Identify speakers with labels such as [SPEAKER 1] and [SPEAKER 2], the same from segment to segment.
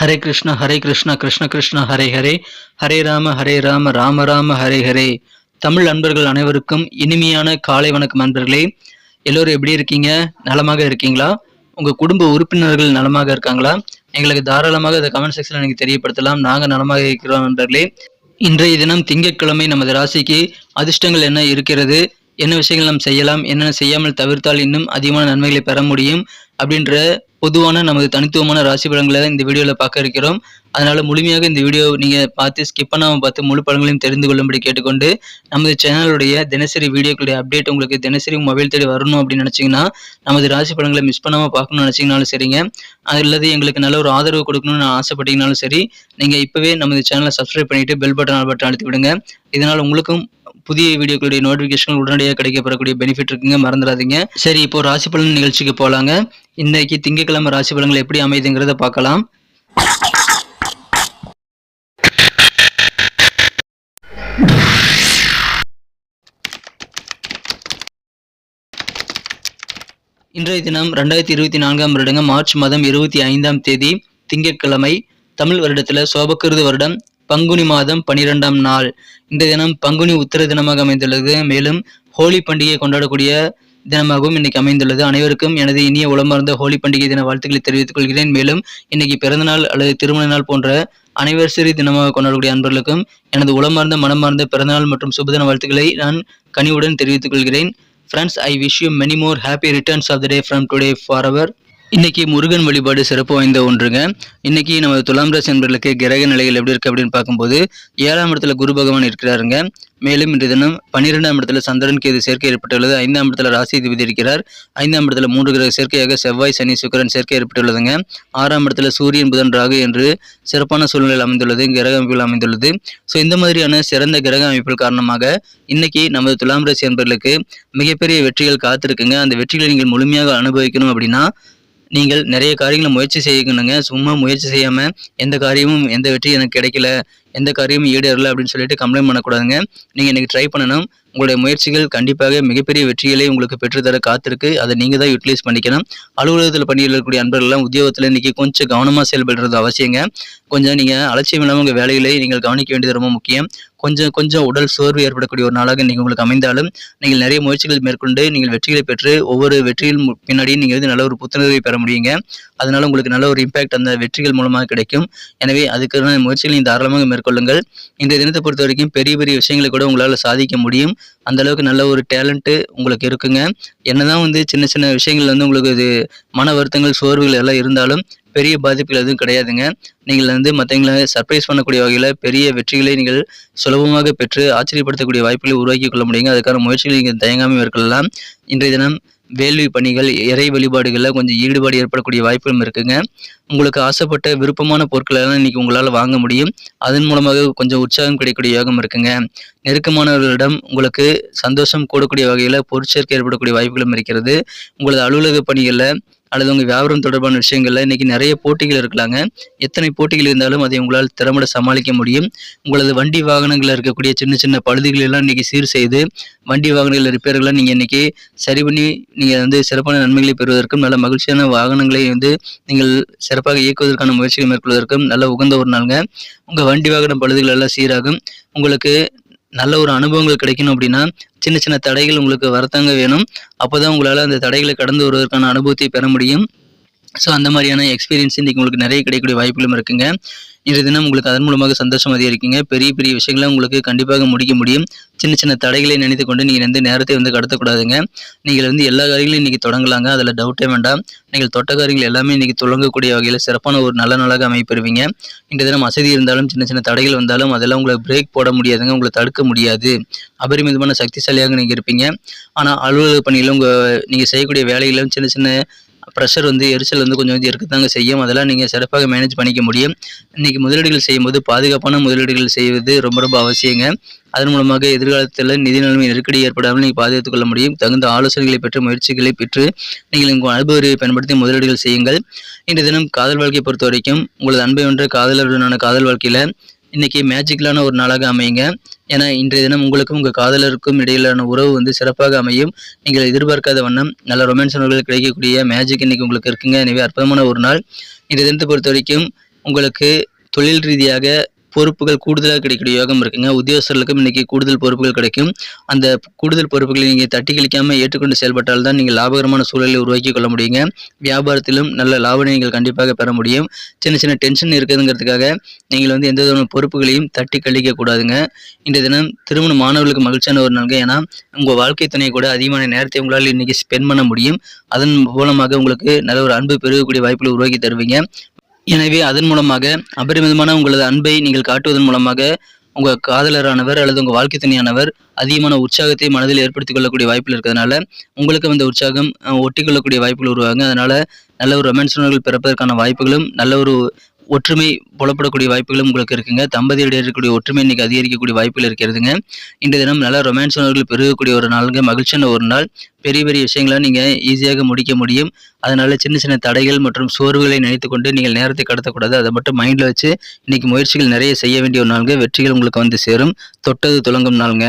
[SPEAKER 1] ஹரே கிருஷ்ண ஹரே கிருஷ்ண கிருஷ்ண கிருஷ்ண ஹரே ஹரே. ஹரே ராம ஹரே ராம ராம ராம ஹரே ஹரே. தமிழ் நண்பர்கள் அனைவருக்கும் இனிமையான காலை வணக்கம் அன்பர்களே எல்லோரும் எப்படி இருக்கீங்க? நலமாக இருக்கீங்களா? உங்கள் குடும்ப உறுப்பினர்கள் நலமாக இருக்காங்களா? எங்களுக்கு தாராளமாக இந்த கமெண்ட் செக்ஷனில் நீங்கள் தெரியப்படுத்தலாம். நாங்கள் நலமாக இருக்கிறோம் நண்பர்களே. இன்றைய தினம் திங்கட்கிழமை நமது ராசிக்கு அதிர்ஷ்டங்கள் என்ன இருக்கிறது? என்ன விஷயங்கள் நாம் செய்யலாம்? என்னென்ன செய்யாமல் தவிர்த்தால் இன்னும் அதிகமான நன்மைகளை பெற முடியும்? அப்படின்ற பொதுவான நமது தனித்துவமான ராசி பலன்களை இந்த வீடியோவில் பார்க்க இருக்கிறோம். அதனால் முழுமையாக இந்த வீடியோ நீங்கள் பார்த்து ஸ்கிப் பண்ணாமல் பார்த்து முழு பலன்களையும் தெரிந்து கொள்ளும்படி கேட்டுக்கொண்டு நமது சேனலுடைய தினசரி வீடியோக்களுடைய அப்டேட் உங்களுக்கு தினசரி மொபைல் தேடி வரணும் அப்படின்னு நினச்சிங்கன்னா நமது ராசி பலன்களை மிஸ் பண்ணாமல் பார்க்கணும்னு நினச்சிங்கனாலும் சரிங்க. அல்லது எங்களுக்கு நல்ல ஒரு ஆதரவு கொடுக்கணும்னு ஆசைப்பட்டீங்கனாலும் சரி நீங்கள் இப்போவே நமது சேனலை சப்ஸ்கிரைப் பண்ணிவிட்டு பெல் பட்டன் ஆல் பட்டன் அழுத்தி விடுங்க. இதனால் உங்களுக்கும் புதிய வீடியோக்களுடைய நோட்டிஃபிகேஷன் உடனடியாக கிடைக்கப்படக்கூடிய பெனிஃபிட் இருக்குங்க. மறந்துடாதீங்க. சரி இப்போ ராசி பலன் நிகழ்ச்சிக்கு போகலாங்க இன்னைக்கு திங்கட்கிழமை ராசி பலன்கள் எப்படி அமைதுங்கிறத பார்க்கலாம். இன்றைய தினம் ரெண்டாயிரத்தி இருபத்தி நான்காம் வருடங்க மார்ச் மாதம் இருபத்தி ஐந்தாம் தேதி திங்கட்கிழமை தமிழ் வருடத்துல சோபக்கிருது வருடம். பங்குனி மாதம் பனிரெண்டாம் நாள். இந்த தினம் பங்குனி உத்தர தினமாக அமைந்துள்ளது. மேலும் ஹோலி பண்டிகையை கொண்டாடக்கூடிய தினமாகவும் இன்னைக்கு அமைந்துள்ளது. அனைவருக்கும் எனது இனிய உளமார்ந்த ஹோலி பண்டிகை தின வாழ்த்துக்களை தெரிவித்துக் கொள்கிறேன். மேலும் இன்னைக்கு பிறந்தநாள் அல்லது திருமண நாள் போன்ற அனிவர்சரி தினமாக கொண்டாடக்கூடிய அன்பர்களுக்கும் எனது உளமார்ந்த மனமார்ந்த பிறந்தநாள் மற்றும் சுபதின வாழ்த்துக்களை நான் கனிவுடன் தெரிவித்துக் கொள்கிறேன். Friends I wish you many more happy returns of the day from today for our இன்றைக்கி முருகன் வழிபாடு சிறப்பு வாய்ந்த ஒன்றுங்க. இன்னைக்கு நம்ம துலாம் ராசி நண்பர்களுக்கு கிரக நிலைகள் எப்படி இருக்குது அப்படின்னு பார்க்கும்போது ஏழாம் இடத்துல குரு பகவான் இருக்கிறாருங்க. மேலும் இன்று தினம் பன்னிரெண்டாம் இடத்துல சந்திரன் கேது சேர்க்கை ஏற்பட்டுள்ளது. ஐந்தாம் இடத்துல ராசி திபதி இருக்கிறார். ஐந்தாம் இடத்துல மூன்று கிரக சேர்க்கையாக செவ்வாய் சனி சுக்கரன் சேர்க்கை ஏற்பட்டுள்ளதுங்க. ஆறாம் இடத்துல சூரியன் புதன் ராகு என்று சிறப்பான சூழ்நிலையில் அமைந்துள்ளது கிரக அமைப்புகள் அமைந்துள்ளது. ஸோ இந்த மாதிரியான சிறந்த கிரக அமைப்புகள் காரணமாக இன்னைக்கு நமது துலாம் ராசி நண்பர்களுக்கு மிகப்பெரிய வெற்றிகள் காத்திருக்குங்க. அந்த வெற்றிகளை நீங்கள் முழுமையாக அனுபவிக்கணும் அப்படின்னா நீங்கள் நிறைய காரியங்களை முயற்சி செய்யணுங்க. சும்மா முயற்சி செய்யாமல் எந்த காரியமும் எந்த வெற்றியும் எனக்கு கிடைக்கல. எந்த காரியமும் ஈடேறல அப்படின்னு சொல்லிட்டு கம்ப்ளைண்ட் பண்ணக்கூடாதுங்க. நீங்கள் இன்றைக்கி ட்ரை பண்ணணும். உங்களுடைய முயற்சிகள் கண்டிப்பாக மிகப்பெரிய வெற்றிகளை உங்களுக்கு பெற்றுத்தர காத்திருக்கு. அதை நீங்கள் தான் யூட்டிலைஸ் பண்ணிக்கணும். அலுவலகத்தில் பணியில் அன்பர்கள்லாம் உத்தியோகத்தில் இன்றைக்கி கொஞ்சம் கவனமாக செயல்படுறது அவசியங்க. கொஞ்சம் நீங்கள் அலட்சியம் இல்லாமல் உங்கள் வேலைகளை நீங்கள் கவனிக்க வேண்டியது ரொம்ப முக்கியம். கொஞ்சம் கொஞ்சம் உடல் சோர்வு ஏற்படக்கூடிய ஒரு நாளாக நீங்கள் உங்களுக்கு அமைந்தாலும் நீங்கள் நிறைய முயற்சிகள் மேற்கொண்டு நீங்கள் வெற்றிகளை பெற்று ஒவ்வொரு வெற்றியில் பின்னாடியும் நீங்கள் வந்து நல்ல ஒரு புத்துணர்வை பெற முடியுங்க. அதனால உங்களுக்கு நல்ல ஒரு இம்பாக்ட் அந்த வெற்றிகள் மூலமாக கிடைக்கும். எனவே அதுக்கான முயற்சிகளை தாராளமாக கொள்ளுங்கள். இந்த தினத்தை பொறுத்த வரைக்கும் பெரிய பெரிய விஷயங்களை கூட உங்களால் சாதிக்க முடியும். அந்த அளவுக்கு நல்ல ஒரு டேலண்ட்டு உங்களுக்கு இருக்குங்க. என்னதான் வந்து சின்ன சின்ன விஷயங்கள் வந்து உங்களுக்கு இது மன வருத்தங்கள் சோர்வுகள் எல்லாம் இருந்தாலும் பெரிய பாதிப்புகள் எதுவும் கிடையாதுங்க. நீங்கள் வந்து மற்றவங்களை சர்ப்ரைஸ் பண்ணக்கூடிய வகையில் பெரிய வெற்றிகளை நீங்கள் சுலபமாக பெற்று ஆச்சரியப்படுத்தக்கூடிய வாய்ப்புகளை உருவாக்கி கொள்ள முடியுங்க. அதுக்கான முயற்சிகளை நீங்கள் தயங்காமல் மேற்கொள்ளலாம். இன்றைய தினம் வேள்வி பணிகள் இறை வழிபாடுகளில் கொஞ்சம் ஈடுபாடு ஏற்படக்கூடிய வாய்ப்புகளும் இருக்குங்க. உங்களுக்கு ஆசைப்பட்ட விருப்பமான பொருட்களெல்லாம் இன்றைக்கி உங்களால் வாங்க முடியும். அதன் மூலமாக கொஞ்சம் உற்சாகம் கிடைக்கக்கூடிய யோகம் இருக்குங்க. நெருக்கமானவர்களிடம் உங்களுக்கு சந்தோஷம் கூடக்கூடிய வகையில் பொருட்சேர்க்கை ஏற்படக்கூடிய வாய்ப்புகளும் இருக்கிறது. உங்களது அலுவலக பணிகளில் அல்லது உங்கள் வியாபாரம் தொடர்பான விஷயங்களில் இன்றைக்கி நிறைய போட்டிகள் இருக்கலாங்க. எத்தனை போட்டிகள் இருந்தாலும் அதை உங்களால் திறம்பட சமாளிக்க முடியும். உங்களது வண்டி வாகனங்களில் இருக்கக்கூடிய சின்ன சின்ன பழுதுகள் எல்லாம் இன்றைக்கி சீர் செய்து வண்டி வாகனங்கள் ரிப்பேர்கள்லாம் நீங்கள் இன்றைக்கி சரி பண்ணி நீங்கள் வந்து சிறப்பான நன்மைகளை பெறுவதற்கும் நல்ல மகிழ்ச்சியான வாகனங்களை வந்து நீங்கள் சிறப்பாக இயக்குவதற்கான முயற்சிகள் மேற்கொள்வதற்கும் நல்ல உகந்த ஒரு நாளுங்க. உங்கள் வண்டி வாகன பழுதுகள் எல்லாம் சீராகும். உங்களுக்கு நல்ல ஒரு அனுபவங்கள் கிடைக்கணும் அப்படின்னா சின்ன சின்ன தடைகள் உங்களுக்கு வரத்தாங்க வேணும். அப்போ தான் உங்களால் அந்த தடைகளை கடந்து வருவதற்கான அனுபவத்தை பெற முடியும். ஸோ அந்த மாதிரியான எக்ஸ்பீரியன்ஸ் இன்றைக்கி உங்களுக்கு நிறைய கிடைக்கக்கூடிய வாய்ப்புகளும் இருக்குங்க. இன்றைய தினம் உங்களுக்கு அதன் மூலமாக சந்தோஷம் அதிகரிக்குங்க. பெரிய பெரிய விஷயங்களை உங்களுக்கு கண்டிப்பாக முடிக்க முடியும். சின்ன சின்ன தடைகளை நினைத்து கொண்டு நீங்கள் வந்து நேரத்தை வந்து கடத்தக்கூடாதுங்க. நீங்கள் வந்து எல்லா காரியங்களும் இன்றைக்கி தொடங்கலாங்க. அதில் டவுட்டே வேண்டாம். நீங்கள் தொட்ட காரியங்கள் எல்லாமே இன்றைக்கி தொடங்கக்கூடிய வகையில் சிறப்பான ஒரு நல்ல நாளாக அமைப்பெறுவீங்க. இன்றைய தினம் அசதி இருந்தாலும் சின்ன சின்ன தடைகள் வந்தாலும் அதெல்லாம் உங்களை பிரேக் போட முடியாதுங்க. உங்களை தடுக்க முடியாது. அபரிமிதமான சக்திசாலியாக நீங்கள் இருப்பீங்க. ஆனால் அலுவலக பணியில் உங்கள் நீங்கள் செய்யக்கூடிய வேலைகளும் சின்ன சின்ன ப்ரெஷர் வந்து எரிச்சல் வந்து கொஞ்சம் வந்து இருக்கத்தாங்க செய்யும். அதெல்லாம் நீங்கள் சிறப்பாக மேனேஜ் பண்ணிக்க முடியும். இன்றைக்கி முதலீடுகள் செய்யும்போது பாதுகாப்பான முதலீடுகள் செய்வது ரொம்ப ரொம்ப அவசியங்க. அதன் மூலமாக எதிர்காலத்தில் நிதி நிலைமை நெருக்கடி ஏற்படாமல் நீங்கள் பாதுகாத்துக் கொள்ள முடியும். தகுந்த ஆலோசனைகளை பெற்று முயற்சிகளை பெற்று நீங்கள் உங்கள் அனுபவத்தை பயன்படுத்தி முதலீடுகள் செய்யுங்கள். இன்றைய தினம் காதல் வாழ்க்கையை பொறுத்த வரைக்கும் உங்களது அன்பை ஒன்ற காதலருடனான காதல் வாழ்க்கையில் இன்றைக்கி மேஜிக்கலான ஒரு நாளாக அமையுங்க. ஏன்னா இன்றைய தினம் உங்களுக்கும் உங்கள் காதலருக்கும் இடையிலான உறவு வந்து சிறப்பாக அமையும். நீங்கள் எதிர்பார்க்காத வண்ணம் நல்ல ரொமான்ஸ் உணர்வுகள் கிடைக்கக்கூடிய மேஜிக் இன்றைக்கி உங்களுக்கு இருக்குங்க. எனவே அற்புதமான ஒரு நாள். இன்றைய தினத்தை பொறுத்த வரைக்கும் உங்களுக்கு தொழில் ரீதியாக பொறுப்புகள் கூடுதலாக கிடைக்கக்கூடிய யோகம் இருக்குங்க. உத்தியோகஸ்தர்களுக்கும் இன்னைக்கு கூடுதல் பொறுப்புகள் கிடைக்கும். அந்த கூடுதல் பொறுப்புகளை நீங்கள் தட்டி கழிக்காமல் ஏற்றுக்கொண்டு செயல்பட்டால் தான் நீங்கள் லாபகரமான சூழலை உருவாக்கி கொள்ள முடியுங்க. வியாபாரத்திலும் நல்ல லாபம் நீங்கள் கண்டிப்பாக பெற முடியும். சின்ன சின்ன டென்ஷன் இருக்குதுங்கிறதுக்காக நீங்கள் வந்து எந்த விதமான பொறுப்புகளையும் தட்டி கழிக்க கூடாதுங்க. இன்றைய தினம் திருமண மாணவர்களுக்கு மகிழ்ச்சியான ஒரு நாளுங்க. ஏன்னா உங்கள் வாழ்க்கை துணை கூட அதிகமான நேரத்தை உங்களால் இன்னைக்கு ஸ்பெண்ட் பண்ண முடியும். அதன் மூலமாக உங்களுக்கு நல்ல ஒரு அன்பு பெருகக்கூடிய வாய்ப்புகளை உருவாக்கி தருவீங்க. எனவே அதன் மூலமாக அபரிமிதமான உங்களது அன்பை நீங்கள் காட்டுவதன் மூலமாக உங்கள் காதலரானவர் அல்லது உங்கள் வாழ்க்கை துணையானவர் அதிகமான உற்சாகத்தை மனதில் ஏற்படுத்திக் கொள்ளக்கூடிய வாய்ப்பில் இருக்கிறதுனால உங்களுக்கு அந்த உற்சாகம் ஒட்டிக்கொள்ளக்கூடிய வாய்ப்புகள் உருவாங்க அதனால நல்ல ஒரு ரொமான்ஸ் உணர்வுகள் பிறப்பதற்கான வாய்ப்புகளும் நல்ல ஒரு ஒற்றுமை புலப்படக்கூடிய வாய்ப்புகளும் உங்களுக்கு இருக்குங்க. தம்பதியிடையே இருக்கக்கூடிய ஒற்றுமை இன்னைக்கு அதிகரிக்கக்கூடிய வாய்ப்புகள் இருக்கிறதுங்க. இன்றைய தினம் நல்ல ரொமான்ஸ் உணர்வுகள் பெருகக்கூடிய ஒரு நாளுங்க. மகிழ்ச்சியான ஒரு நாள். பெரிய பெரிய விஷயங்களை நீங்கள் ஈஸியாக முடிக்க முடியும். அதனால் சின்ன சின்ன தடைகள் மற்றும் சோர்வுகளை நினைத்து கொண்டு நீங்கள் நேரத்தை கடத்தக்கூடாது. அதை மட்டும் மைண்டில் வச்சு இன்றைக்கி முயற்சிகள் நிறைய செய்ய வேண்டிய ஒரு நாளுங்க. வெற்றிகள் உங்களுக்கு வந்து சேரும். தொட்டது துளங்கும் நாளுங்க.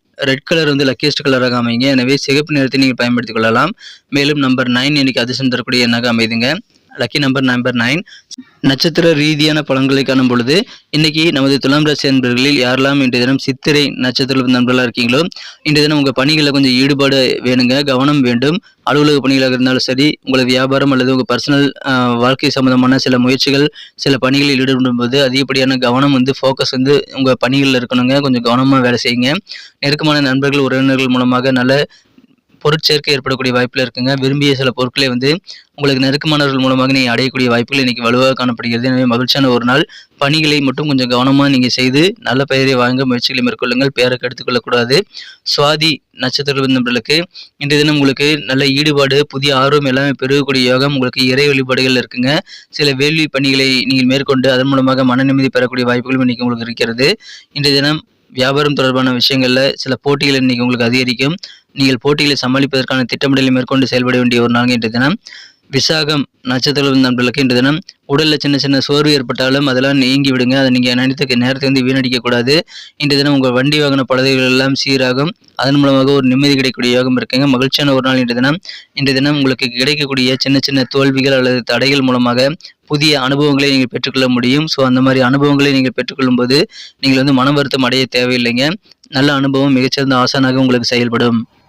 [SPEAKER 1] ரெட் கலர் வந்து லக்கியஸ்ட் கலராக அமைங்க எனவே சிகப்பு நிறத்தை நீங்கள் பயன்படுத்திக் கொள்ளலாம். மேலும் நம்பர் நைன் இன்னைக்கு அதிர்ஷ்டம் தரக்கூடிய எண்ணாக அமைதுங்க. லக்கி நம்பர் நம்பர் நைன் நட்சத்திர ரீதியான பலன்களை காணும் பொழுது இன்னைக்கு நமது துலாம் ராசி நண்பர்களில் யாரெல்லாம் இன்றைய தினம் சித்திரை நட்சத்திர நண்பர்களாக இருக்கீங்களோ இன்றைய தினம் உங்கள் பணிகளில் கொஞ்சம் ஈடுபாடு வேணுங்க கவனம் வேண்டும். அலுவலக பணிகளாக இருந்தாலும் சரி உங்களது வியாபாரம் அல்லது உங்கள் பர்சனல் வாழ்க்கை சம்பந்தமான சில முயற்சிகள் சில பணிகளில் ஈடுபடும் போது அதிகப்படியான கவனம் வந்து ஃபோக்கஸ் வந்து உங்கள் பணிகளில் இருக்கணுங்க. கொஞ்சம் கவனமாக வேலை செய்யுங்க. நெருக்கமான நண்பர்கள் உறவினர்கள் மூலமாக நல்ல பொருட்சேர்க்கை ஏற்படக்கூடிய வாய்ப்பில் இருக்குங்க. விரும்பிய சில பொருட்களை வந்து உங்களுக்கு நெருக்கமானவர்கள் மூலமாக நீங்கள் அடையக்கூடிய வாய்ப்புகள் இன்னைக்கு வலுவாக காணப்படுகிறது. எனவே மகிழ்ச்சியான ஒரு நாள். பணிகளை மட்டும் கொஞ்சம் கவனமாக நீங்கள் செய்து நல்ல பெயரை வாங்க முயற்சிகளை மேற்கொள்ளுங்கள். பெயருக்கு எடுத்துக்கொள்ளக்கூடாது சுவாதி நட்சத்திர நண்பர்களுக்கு இன்றைய தினம் உங்களுக்கு நல்ல ஈடுபாடு புதிய ஆர்வம் எல்லாமே பெருகக்கூடிய யோகம் உங்களுக்கு இறை வழிபாடுகள் இருக்குங்க. சில வேள்வி பணிகளை நீங்கள் மேற்கொண்டு அதன் மூலமாக மன நிம்மதி பெறக்கூடிய வாய்ப்புகளும் இன்னைக்கு உங்களுக்கு இருக்கிறது. இன்றைய தினம் வியாபாரம் தொடர்பான விஷயங்களில் சில போட்டிகள் இன்றைக்கி உங்களுக்கு அதிகரிக்கும். நீங்கள் போட்டிகளை சமாளிப்பதற்கான திட்டமிடலை மேற்கொண்டு செயல்பட வேண்டிய ஒரு நாள் இன்றைய தினம். விசாகம் நட்சத்திரம் நண்பர்களுக்கு இன்று தினம் உடலில் சின்ன சின்ன சோர்வு ஏற்பட்டாலும் அதெல்லாம் நீங்கி விடுங்க. அதை நீங்கள் நினைத்த நேரத்தை வந்து வீணடிக்கக்கூடாது இன்று தினம் உங்கள் வண்டி வாகன பழுதுகள் எல்லாம் சீராகும். அதன் மூலமாக ஒரு நிம்மதி கிடைக்கக்கூடிய யோகம் இருக்குங்க. மகிழ்ச்சியான ஒரு நாள் இன்று தினம். இன்று தினம் உங்களுக்கு கிடைக்கக்கூடிய சின்ன சின்ன தோல்விகள் அல்லது தடைகள் மூலமாக புதிய அனுபவங்களை நீங்கள் பெற்றுக்கொள்ள முடியும். ஸோ அந்த மாதிரி அனுபவங்களை நீங்கள் பெற்றுக்கொள்ளும் போது நீங்கள் வந்து மன வருத்தம் அடைய தேவையில்லைங்க. நல்ல அனுபவம் மிகச்சிறந்த ஆசானாக உங்களுக்கு செயல்படும்.